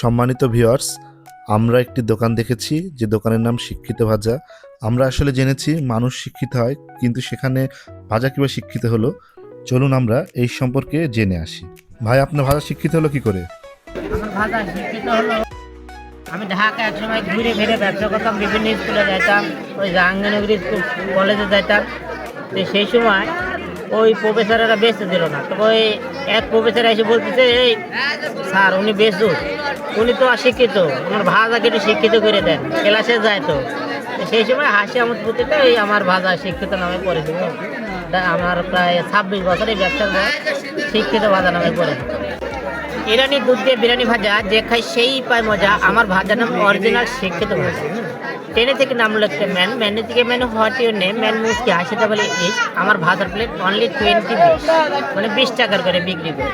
সম্মানিত ভিওয়ার্স আমরা একটি দোকান দেখেছি, যে দোকানের নাম শিক্ষিত ভাজা। আমরা আসলে জেনেছি মানুষ শিক্ষিত হয়, কিন্তু সেখানে ভাজা কীভাবে শিক্ষিত হলো। চলুন আমরা এই সম্পর্কে জেনে আসি। ভাই, আপনার ভাজা শিক্ষিত হলো কি করে? ভাষা শিক্ষিত হলো, আমি ঢাকা এক সময় ঘুরে ফিরে ব্যবসা করতাম, বিভিন্ন স্কুলে যাইতাম, ওই জাহাঙ্গীরনগর স্কুল কলেজে যাইতাম। তো সেই সময় ওই প্রফেসরেরা বেচতে দিল না। তো ওই এক প্রফেসর এসে বলতেছে, এই, স্যার, উনি বেচুন উনি তো অশিক্ষিত, আমার ভাষাকে একটু শিক্ষিত করে দেন, ক্লাসে যায় তো। সেই সময় হাসি আমার প্রতিটা এই আমার ভাষা শিক্ষিত নামে পড়েছিল। তা আমার প্রায় ছাব্বিশ বছর এই ব্যবসার শিক্ষিত ভাষা নামে পড়েছে ইরানি দুধ দিয়ে বিরিয়ানি ভাজা যে খাই সেই পায় মজা, আমার ভাজার নাম অরিজিনাল শিক্ষিত ভাজা ট্রেনে থেকে নাম লিখতে ম্যান ম্যানে থেকে man what your name, man মুসকি হাসিতে বলে ইস, আমার ভাজার প্লেট অনলি টোয়েন্টি মানে বিশ টাকার করে বিক্রি করে।